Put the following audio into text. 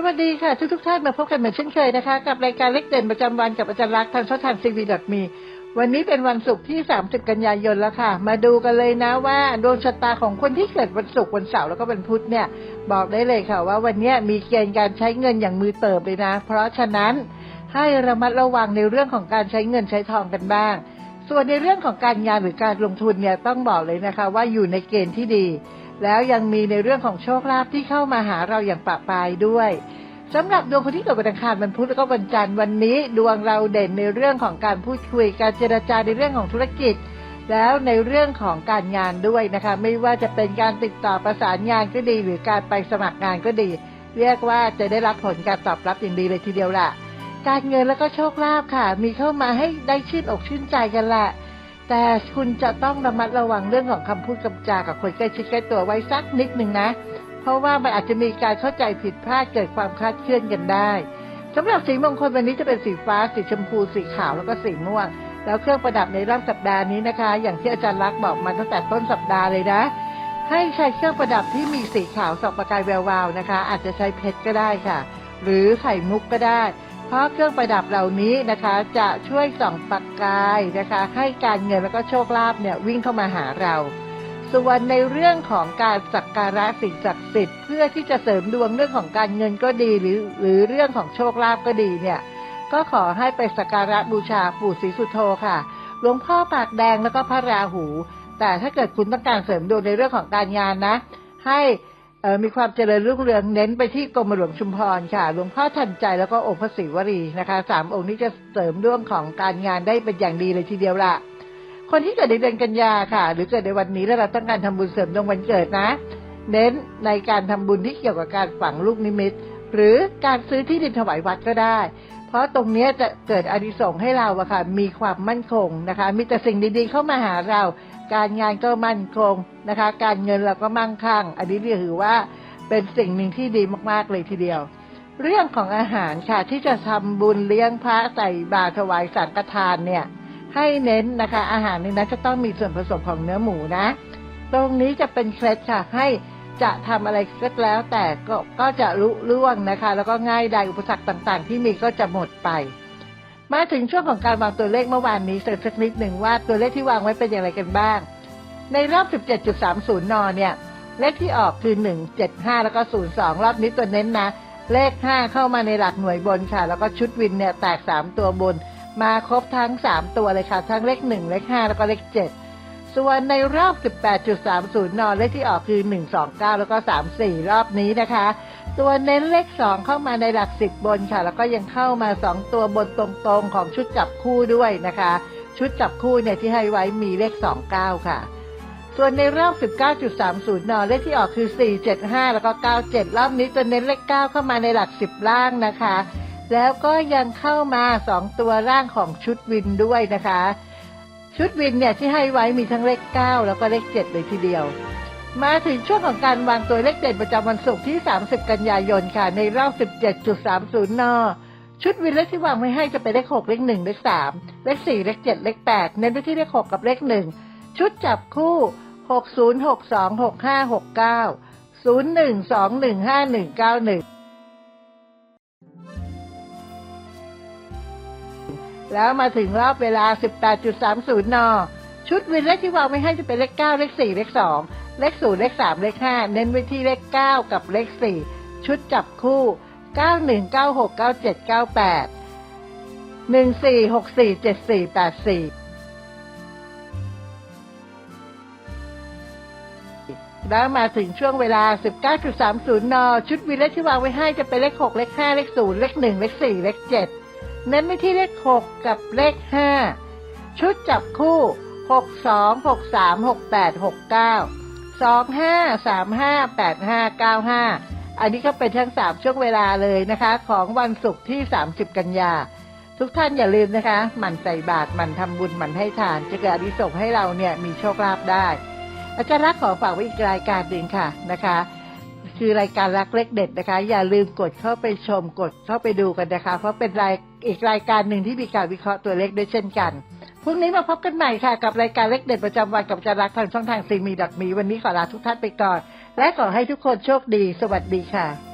สวัสดีค่ะทุกทุกท่านมาพบกันเหมือนเช่นเคยนะคะ กับรายการเล็กเด่นประจำวันกับอาจารย์รักทางช่องทางซีวีดมีวันนี้เป็นวันศุกร์ที่ 30 กันยายนแล้วค่ะ มาดูกันเลยนะว่าดวงชะตาของคนที่เกิดวันศุกร์วันเสาร์แล้วก็วันพุธเนี่ย บอกได้เลยค่ะ ว่าวันนี้มีเกณฑ์การใช้เงินอย่างมือเติบเลยนะ เพราะฉะนั้นให้ระมัดระวังในเรื่องของการใช้เงินใช้ทองกันบ้าง ส่วนในเรื่องของการงานหรือการลงทุนเนี่ยต้องบอกเลยนะคะ ว่าอยู่ในเกณฑ์ที่ดี แล้วยังมีในเรื่องของโชคลาภที่เข้ามาหาเราอย่างปะปายด้วยสำหรับดวงคนที่เกิดวันอังคารวันพุธแล้วก็วันจันทร์วันนี้ดวงเราเด่นในเรื่องของการพูดคุยการเจรจาในเรื่องของธุรกิจ แล้วในเรื่องของการงานด้วยนะคะ ไม่ว่าจะเป็นการติดต่อประสานงานก็ดี หรือการไปสมัครงานก็ดี เรียกว่าจะได้รับผลการตอบรับอย่างดีเลยทีเดียวล่ะ การเงินแล้วก็โชคลาภค่ะ มีเข้ามาให้ได้ชื่นอกชื่นใจกันแหละ แต่คุณจะต้องระมัดระวังเรื่องของคำพูดคำจากับคนใกล้ชิดใกล้ตัวไว้สักนิดหนึ่งนะ เพราะว่ามันอาจจะมีการเข้าใจผิดพลาดเกิดความคลาดเคลื่อนกันได้สำหรับสีมงคลวันนี้จะเป็นสีฟ้า สีชมพู สีขาวแล้วก็สีม่วง แล้วเครื่องประดับในรอบสัปดาห์นี้นะคะ อย่างที่อาจารย์ลักษ์บอกมาตั้งแต่ต้นสัปดาห์เลยนะ ให้ใช้เครื่องประดับที่มีสีขาวส่องประกายแวววาวนะคะ อาจจะใช้เพชรก็ได้ค่ะ หรือไข่มุกก็ได้ เพราะเครื่องประดับเหล่านี้นะคะจะช่วยส่องประกายนะคะ ให้การเงินแล้วก็โชคลาภเนี่ยวิ่งเข้ามาหาเรา ส่วนในเรื่องของการสักการะสิ่งศักดิ์สิทธิ์เพื่อที่จะเสริมดวงเรื่องของการเงินก็ดีหรือหรือเรื่องของโชคลาภก็ดีเนี่ยก็ขอให้ไปสักการะบูชาปู่ศรีสุโธค่ะ หลวงพ่อปากแดงแล้วก็พระราหู แต่ถ้าเกิดคุณต้องการเสริมดวงในเรื่องของการงานนะ ให้ มีความเจริญรุ่งเรืองเน้นไปที่กรมหลวงชุมพรค่ะหลวงพ่อทันใจแล้วก็องค์พระศิวรีนะคะสามองค์นี้จะเสริมดวงของการงานได้เป็นอย่างดีเลยทีเดียวละคนที่เกิดในเดือนกันยาค่ะ หรือเกิดในวันนี้แล้วเราต้องการทำบุญเสริมดวงวันเกิดนะ เน้นในการทำบุญที่เกี่ยวกับการฝังลูกนิมิต หรือการซื้อที่ดินถวายวัดก็ได้ เพราะตรงนี้จะเกิดอานิสงส์ให้เราอะค่ะมีความมั่นคงนะคะ มีแต่สิ่งดีๆเข้ามาหาเรา การงานก็มั่นคงนะคะ การเงินเราก็มั่งคั่ง อันนี้ถือว่าเป็นสิ่งหนึ่งที่ดีมากๆเลยทีเดียว เรื่องของอาหารค่ะที่จะทำบุญเลี้ยงพระใส่บาตรถวายสังฆทานเนี่ย ให้เน้นนะคะ อาหารในนั้นจะต้องมีส่วนผสมของเนื้อหมูนะ ตรงนี้จะเป็นเคล็ดค่ะให้จะทำอะไรก็แล้วแต่ก็ก็จะรุล่วงนะคะ แล้วก็ง่ายดายอุปสรรคต่างๆ ที่มีก็จะหมดไป มาถึงช่วงของการวางตัวเลขเมื่อวานนี้เสร็จสักนิดหนึ่งว่าตัวเลขที่วางไว้เป็นอย่างไรกันบ้าง ในรอบ 17.30 น เนี่ย เลขที่ออกคือ 1 7 5 แล้วก็ 02 รอบนี้ตัวเน้นนะ เลข 5 เข้ามาในหลักหน่วยบนค่ะ แล้วก็ชุดวินเนี่ยแตก 3 ตัวบน มาครบทั้ง 3 ตัวเลยค่ะ ทั้งเลข 1 เลข 5 แล้วก็เลข 7 ส่วนในรอบ 18.30 น เลขที่ออกคือ 129 แล้วก็ 34 รอบนี้นะคะ ตัวเน้นเลข2เข้ามาในหลัก10บบนค่ะ แล้วก็ยังเข้ามา2ตัวบนตรงๆของชุดจับคู่ด้วยนะคะ ชุดจับคู่เนี่ยที่ให้ไว้มีเลข29ค่ะ ส่วนในรอบ 19.30 นอเลขที่ออกคือ 475 แล้วก็ 97 รอบนี้ตัวเน้นเลข 9 เข้ามาในหลัก 10 ล่างนะคะ แล้วก็ยังเข้ามา 2 ตัวร่างของชุดวินด้วยนะคะ ชุดวินเนี่ยที่ให้ไว้มีทั้งเลข 9 แล้วก็เลข 7 เลยทีเดียว มาถึงช่วงของการวางตัวเลขเด่นประจำวันศุกร์ที่ 30 กันยายนค่ะ ในรอบ 17.30 น ชุดวินเลขที่วางไว้ให้จะเป็นเลข 6 เลข 1 เลข 3 เลข 4 เลข 7 เลข 8 เน้นไปที่เลข 6 กับเลข 1 ชุดจับคู่ 60626569 0121519191แล้วมาถึงรอบเวลา 18.30 น ชุดวินเลขที่วางไว้ให้จะเป็นเลข 9 เลข 4 เลข 2 เลขศูนย์เลขสามเลขห้าเน้นไปที่เลขเก้ากับเลขสี่ชุดจับคู่เก้าหนึ่งเก้าหกเก้าเจ็ดเก้าแปดหนึ่งสี่หกสี่เจ็ดสี่แปดสี่แล้วมาถึงช่วงเวลาสิบเก้า.สามศูนย์นชุดวีเลขที่วางไว้ให้จะเป็นเลขหกเลขห้าเลขศูนย์เลขหนึ่งเลขสี่เลขเจ็ดเน้นไปที่เลขหกกับเลขห้าชุดจับคู่หกสองหกสามหกแปดหกเก้า 95อันนี้ก็เป็นทั้ง3ช่วงเวลาเลยนะคะ ของวันศุกร์ที่30กันยา ทุกท่านอย่าลืมนะคะ หมั่นใส่บาตรหมั่นทำบุญหมั่นให้ทาน จะเกิดอนิสงส์ให้เราเนี่ยมีโชคลาภได้ อาจารย์รักขอฝากไว้อีกรายการหนึ่งค่ะนะคะคือรายการรักเล็กเด็ดนะคะ อย่าลืมกดเข้าไปชมกดเข้าไปดูกันนะคะ เพราะเป็นรายอีกรายการหนึ่งที่มีการวิเคราะห์ตัวเลขด้วยเช่นกัน พรุ่งนี้มาพบกันใหม่ค่ะ กับรายการเล็กเด็ดประจำวันกับจารักทางช่องทางซีมีดักมี วันนี้ขอลาทุกท่านไปก่อน และขอให้ทุกคนโชคดี สวัสดีค่ะ